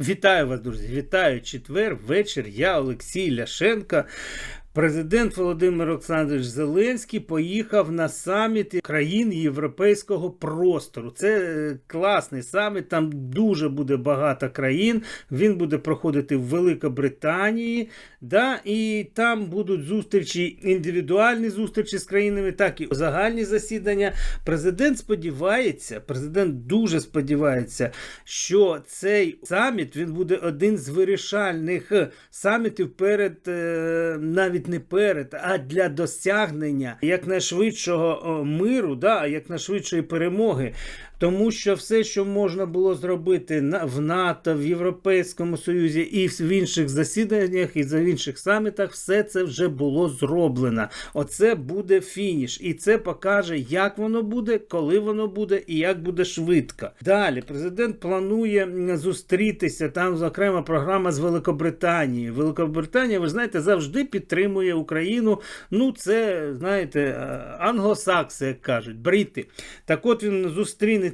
Вітаю вас, друзі! Вітаю четвер, вечір. Я Олексій Ляшенко. Президент Володимир Олександрович Зеленський поїхав на саміт країн європейського простору. Це е, класний саміт. Там дуже буде багато країн. Він буде проходити в Великобританії. Да, і там будуть зустрічі, індивідуальні зустрічі з країнами, так і загальні засідання. Президент сподівається, президент дуже сподівається, що цей саміт він буде один з вирішальних самітів перед е, навіть не перед, а для досягнення якнайшвидшого миру, да, якнайшвидшої перемоги. Тому що все, що можна було зробити в НАТО, в Європейському Союзі і в інших засіданнях, і в інших самітах, все це вже було зроблено. Оце буде фініш. І це покаже, як воно буде, коли воно буде і як буде швидко. Далі президент планує зустрітися. Там окрема програма з Великобританією. Великобританія, ви знаєте, завжди підтримує Україну. Ну, це, знаєте, е, англосакси, як кажуть, брити. Так от він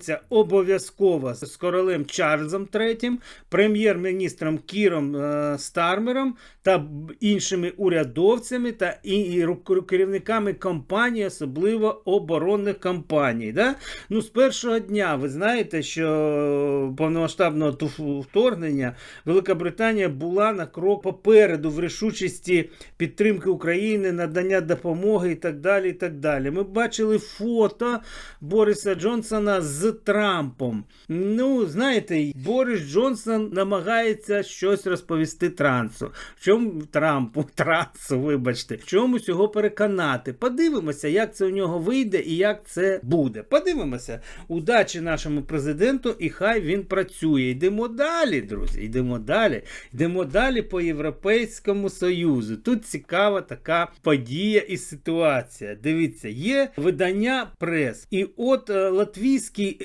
зустрінеться обов'язково з королем Чарльзом III, прем'єр-міністром Кіром е, Стармером та іншими урядовцями та і керівниками компаній, особливо оборонних компаній. Да? Ну, з першого дня ви знаєте, що повномасштабного вторгнення Велика Британія була на крок попереду в рішучості підтримки України, надання допомоги і так далі. і так далі. Ми бачили фото Бориса Джонсона з Трампом. Ну, знаєте, Борис Джонсон намагається щось розповісти Трансу. В чому Трампу, Трансу, вибачте, в чомусь його переконати. Подивимося, як це у нього вийде і як це буде. Подивимося. Удачі нашому президенту, і хай він працює. Йдемо далі, друзі. Йдемо далі. Йдемо далі по Європейському Союзу. Тут цікава така подія і ситуація. Дивіться, є видання прес. І от е,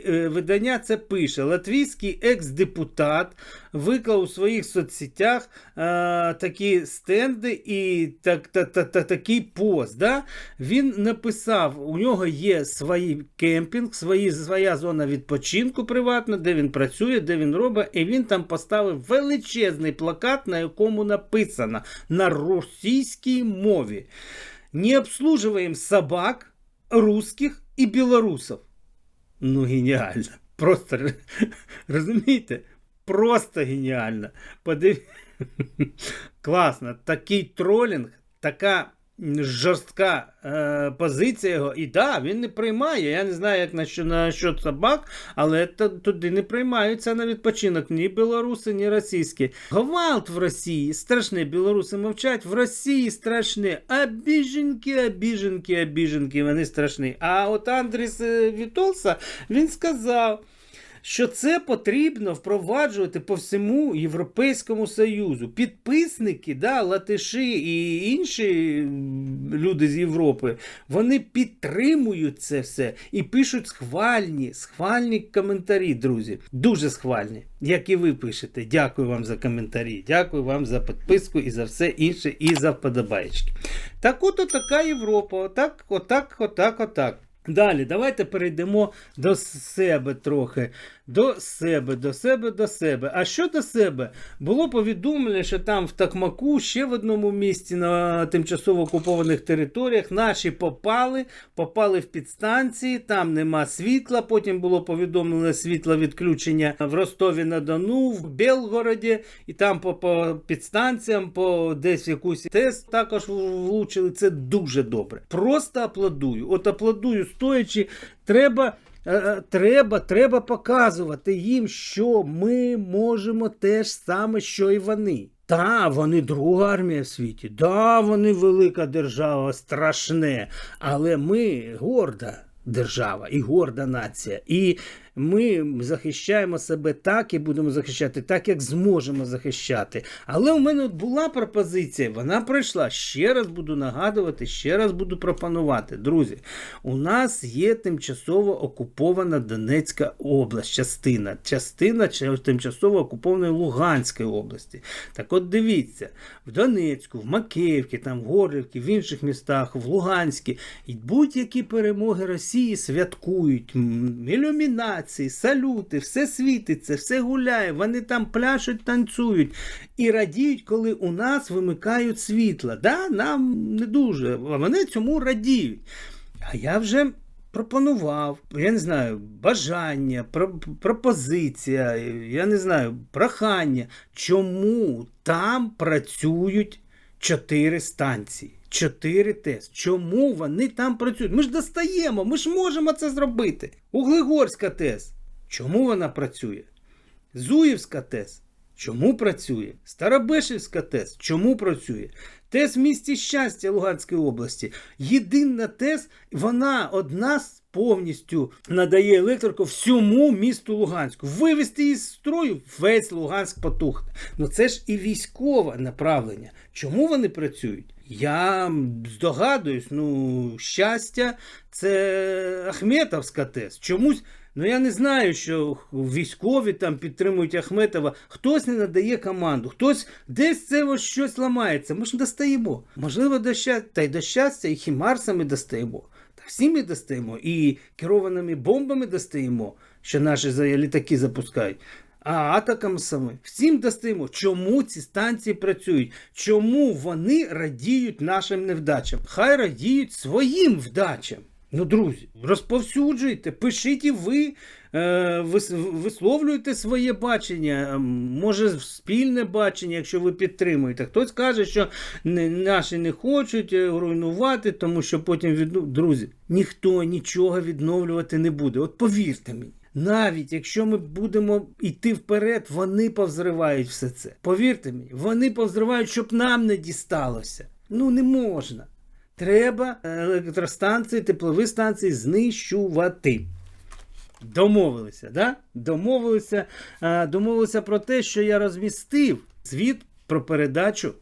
е, видання це пише. Латвійський екс-депутат виклав у своїх соцсетях е, такі стенди і так, та, та, та, такий пост. Да? Він написав: у нього є свій кемпінг, свої, своя зона відпочинку приватна, де він працює, де він робить, і він там поставив величезний плакат, на якому написано на російській мові. Не обслуживаем собак, русских і білорусів. Ну, геніально. Просто розумієте? Просто геніально. Подив... Класно. Такий тролінг, така жорстка е, позиція його. І да, він не приймає. Я не знаю, як на що на що собак, але туди не приймаються на відпочинок ні білоруси, ні російські. Гвалт в Росії страшне. Білоруси мовчать. В Росії страшне. Обіженки, обіженки, обіженки. Вони страшні. А от Андріс е, Вітолса він сказав що це потрібно впроваджувати по всьому Європейському Союзу. Підписники, да, латиші і інші люди з Європи, вони підтримують це все і пишуть схвальні, схвальні коментарі, друзі. Дуже схвальні, як і ви пишете. Дякую вам за коментарі, дякую вам за підписку і за все інше, і за вподобаєчки. Так от така Європа. Отак, отак, отак, отак. Далі, давайте перейдемо до себе трохи. До себе, до себе, до себе. А що до себе? Було повідомлення, що там в Такмаку, ще в одному місці на тимчасово окупованих територіях, наші попали, попали в підстанції, там нема світла. Потім було повідомлено світло відключення в Ростові на Дону, в Белгороді, і там по, по підстанціям, по десь якусь тест також влучили. Це дуже добре. Просто аплодую. От аплодую стоячи, треба. Е, е, Треба, треба показувати їм, що ми можемо те ж саме, що і вони. Та, вони друга армія в світі. Да, вони велика держава, страшне. Але ми горда держава і горда нація. І ми захищаємо себе так і будемо захищати так, як зможемо захищати. Але у мене була пропозиція, вона пройшла. Ще раз буду нагадувати, ще раз буду пропонувати. Друзі, у нас є тимчасово окупована Донецька область, частина, частина тимчасово окупованої Луганської області. Так от дивіться, в Донецьку, в Макеївці, там в Горлівці, в інших містах, в Луганській, будь-які перемоги Росії святкують м, ілюмінації, овації, салюти, все світиться, все гуляє, вони там пляшуть, танцюють і радіють, коли у нас вимикають світла. Да? Нам не дуже, а вони цьому радіють. А я вже пропонував, я не знаю, бажання, пропозиція, я не знаю, прохання, чому там працюють чотири станції. Чотири ТЕС. Чому вони там працюють? Ми ж достаємо, ми ж можемо це зробити. Углегорська ТЕС. Чому вона працює? Зуївська ТЕС. Чому працює? Старобешівська ТЕС. Чому працює? ТЕС в місті щастя Луганської області. Єдина ТЕС, вона одна з повністю надає електрику всьому місту Луганську. Вивести її з строю, весь Луганськ потухне. Ну це ж і військове направлення. Чому вони працюють? Я здогадуюсь, ну, щастя, це Ахметовська ТЕС. Чомусь. Ну я не знаю, що військові там підтримують Ахметова. Хтось не надає команду, хтось десь це ось щось ламається. Ми ж достаємо. Можливо, до щастя, та й до щастя, і хімарсами достаємо. Та всі ми достаємо, і керованими бомбами достаємо, що наші літаки запускають. А атакам саме всім достаємо. Чому ці станції працюють? Чому вони радіють нашим невдачам? Хай радіють своїм вдачам. Ну, друзі, розповсюджуйте, пишіть і ви, е, висловлюйте своє бачення, може спільне бачення, якщо ви підтримуєте. Хтось каже, що не, наші не хочуть е, руйнувати, тому що потім від... друзі, ніхто нічого відновлювати не буде. От повірте мені. Навіть якщо ми будемо йти вперед, вони повзривають все це. Повірте мені, вони повзривають, щоб нам не дісталося. Ну не можна. Треба електростанції, теплові станції знищувати. Домовилися, да? Домовилися, домовилися про те, що я розмістив звіт про передачу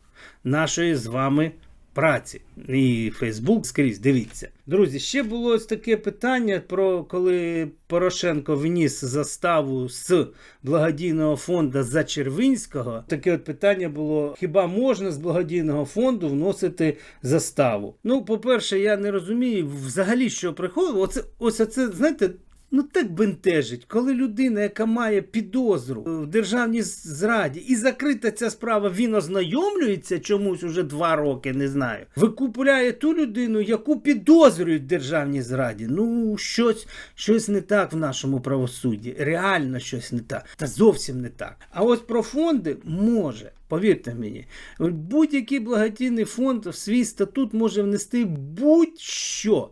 нашої з вами праці. І Фейсбук скрізь, дивіться. Друзі, ще було ось таке питання про коли Порошенко вніс заставу з благодійного фонду за Червинського. Таке от питання було: хіба можна з благодійного фонду вносити заставу? Ну, по-перше, я не розумію взагалі, що приходило. Оце, ось це, знаєте. Ну так бентежить, коли людина, яка має підозру в державній зраді, і закрита ця справа, він ознайомлюється чомусь уже два роки, не знаю. Викупляє ту людину, яку підозрюють в державній зраді. Ну, щось, щось не так в нашому правосудді. Реально щось не так. Та зовсім не так. А ось про фонди може. Повірте мені, будь-який благодійний фонд в свій статут може внести будь-що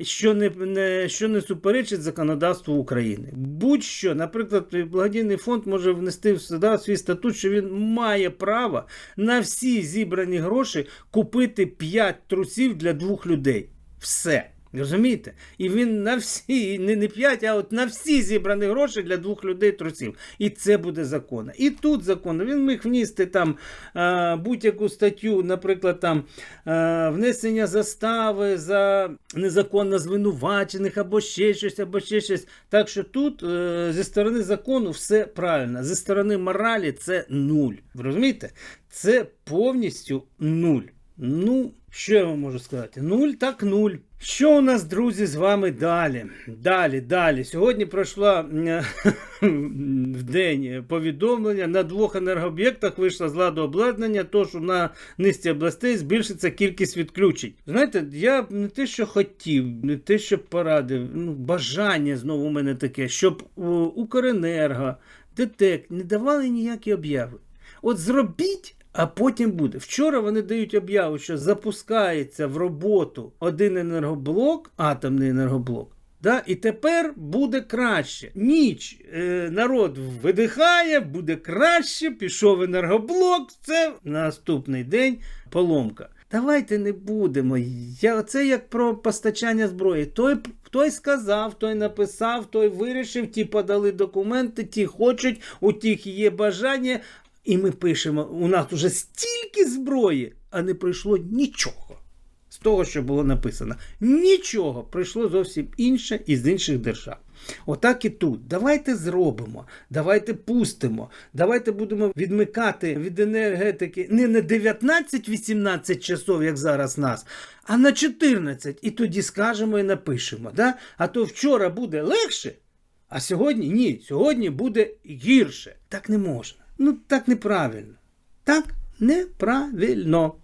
що не, не, що не суперечить законодавству України. Будь-що, наприклад, благодійний фонд може внести в сюди свій статут, що він має право на всі зібрані гроші купити 5 трусів для двох людей. Все. Розумієте? І він на всі, не, не 5, а от на всі зібрані гроші для двох людей трусів. І це буде законно. І тут законно. Він міг внести там е, будь-яку статтю, наприклад, там е, внесення застави за незаконно звинувачених або ще щось, або ще щось. Так що тут е, зі сторони закону все правильно. Зі сторони моралі це нуль. Ви розумієте? Це повністю нуль. Ну, що я вам можу сказати? Нуль так нуль. Що у нас, друзі, з вами далі? Далі, далі. Сьогодні пройшла в день повідомлення на двох енергооб'єктах вийшло з ладу обладнання, тож на низці областей збільшиться кількість відключень. Знаєте, я не те, що хотів, не те, що порадив, ну, бажання знову у мене таке, щоб Укренерго, ДТЕК не давали ніякі обяви. От зробіть. А потім буде. Вчора вони дають об'яву, що запускається в роботу один енергоблок, атомний енергоблок. Да? І тепер буде краще. Ніч е, народ видихає, буде краще, пішов енергоблок, це наступний день поломка. Давайте не будемо. Я, Це як про постачання зброї. Той, той сказав, той написав, той вирішив, ті подали документи, ті хочуть, у тих є бажання. І ми пишемо, у нас вже стільки зброї, а не прийшло нічого. З того, що було написано. Нічого прийшло зовсім інше із інших держав. Отак і тут. Давайте зробимо, давайте пустимо, давайте будемо відмикати від енергетики не на 19-18 часов, як зараз нас, а на 14. І тоді скажемо і напишемо. Да? А то вчора буде легше, А сьогодні ні, сьогодні буде гірше. Так не можна. Ну так неправильно. Так неправильно.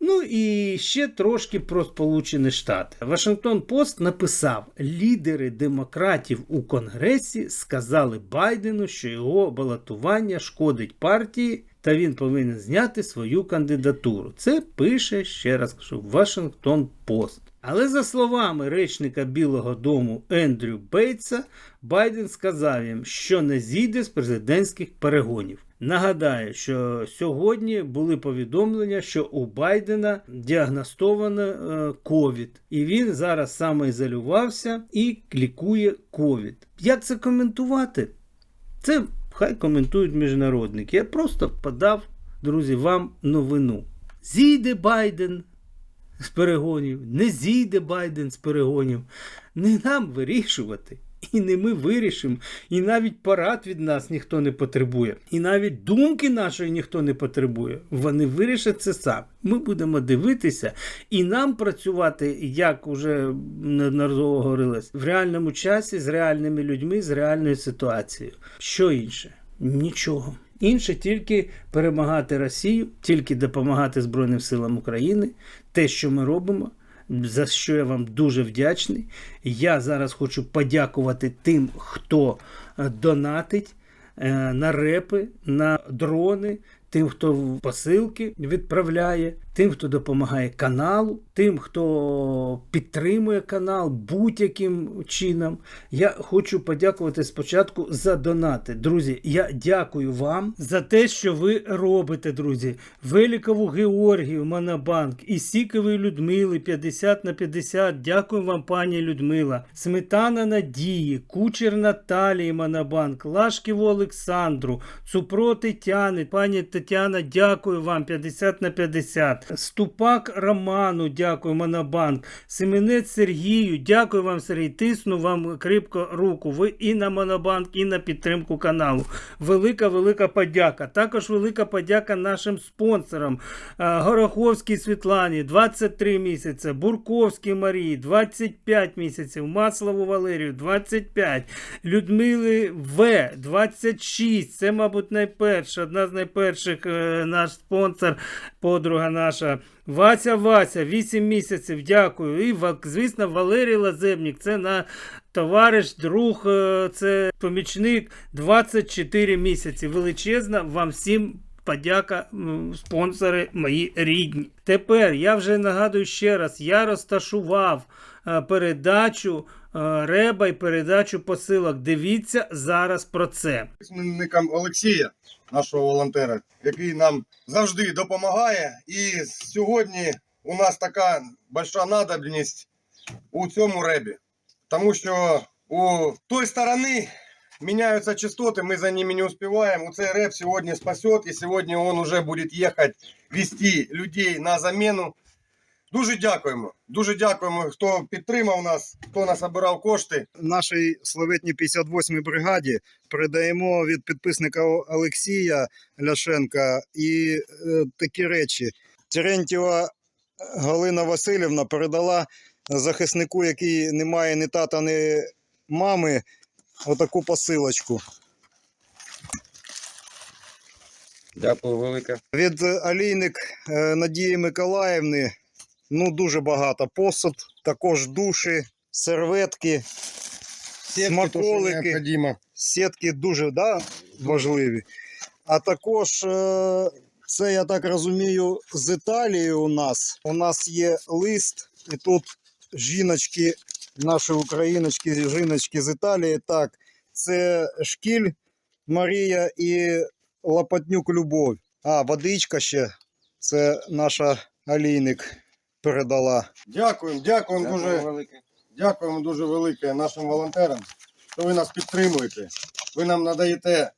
Ну і ще трошки про Сполучені Штати. Вашингтон Пост написав: лідери демократів у Конгресі сказали Байдену, що його балотування шкодить партії, та він повинен зняти свою кандидатуру. Це пише ще раз Вашингтон Пост. Але за словами речника Білого Дому Ендрю Бейтса, Байден сказав їм, що не зійде з президентських перегонів. Нагадаю, що сьогодні були повідомлення, що у Байдена діагностовано е, ковід, і він зараз самоізолювався і лікує ковід. Як це коментувати? Це хай коментують міжнародники. Я просто подав, друзі, вам новину. Зійде Байден з перегонів, не зійде Байден з перегонів. Не нам вирішувати. І не ми вирішимо, і навіть парад від нас ніхто не потребує, і навіть думки нашої ніхто не потребує. Вони вирішать це сам. Ми будемо дивитися і нам працювати, як уже неодноразово говорилось, в реальному часі з реальними людьми, з реальною ситуацією. Що інше? Нічого. Інше тільки перемагати Росію, тільки допомагати Збройним силам України, те, що ми робимо. За що я вам дуже вдячний. Я зараз хочу подякувати тим, хто е, донатить е, на репи, на дрони, тим, хто посилки відправляє, тим, хто допомагає каналу, тим, хто підтримує канал будь-яким чином. Я хочу подякувати спочатку за донати. Друзі, я дякую вам за те, що ви робите, друзі. Великову Георгію, Монобанк і Сікової Людмили 50 на 50. Дякую вам, пані Людмила. Сметана Надії, Кучер Наталії Монобанк, Лашківу Олександру, Цупро Тетяни, пані Тетяна, дякую вам 50 на 50. Ступак Роману, дякую, Монобанк. Семенець Сергію, дякую вам, Сергій. Тисну вам кріпко руку. Ви і на Монобанк, і на підтримку каналу. Велика, велика подяка. Також велика подяка нашим спонсорам. Гороховській Світлані 23 місяці, Бурковській Марії 25 місяців, Маслову Валерію 25, Людмили В 26. Це, мабуть, найперша, одна з найперших е, наш спонсор, подруга наша. Вася Вася, 8 місяців, дякую. І, звісно, Валерій Лазебник, це на товариш, друг, е, це помічник 24 місяці. Величезна вам всім. Подяка, спонсори мої рідні. Тепер я вже нагадую ще раз: я розташував е, передачу е, реба і передачу посилок. Дивіться зараз про це. Олексія, нашого волонтера, який нам завжди допомагає. І сьогодні у нас така больша надобність у цьому ребі. Тому що у той сторони міняються частоти, ми за ними не успіваємо. У цей реп сьогодні спасет, і сьогодні він уже буде їхати вести людей на заміну. Дуже дякуємо. Дуже дякуємо, хто підтримав нас, хто насобирав кошти. нашій славетній 58-й бригаді передаємо від підписника Олексія Ляшенка і е, такі речі. Терентьєва Галина Васильівна передала захиснику, який не має ні тата, ні мами, отаку посилочку. Дякую велике. Від Алійник е, Надії Миколаївни ну дуже багато посуд, також душі, серветки. Смаколики. необхідно. сітки дуже да, важливі. А також е, це, я так розумію, з Італії у нас. У нас є лист, і тут жіночки, наші україночки, жіночки з Італії. Так, це шкіль Марія і Лопатнюк Любов. А, водичка ще. Це наша Алійник передала. Дякуємо, дякуємо дуже. велике. Дякуємо дуже велике нашим волонтерам, що ви нас підтримуєте. Ви нам надаєте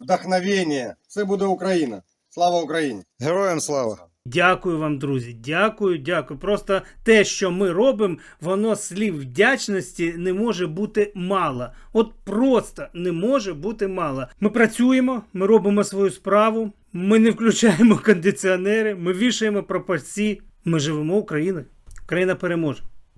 вдохновення. Це буде Україна. Слава Україні! Героям слава! Дякую вам, друзі. Дякую, дякую. Просто те, що ми робимо, воно слів вдячності не може бути мало. От просто не може бути мало. Ми працюємо, ми робимо свою справу, ми не включаємо кондиціонери, ми вішаємо пропорції. Ми живемо Україною. Україна переможе.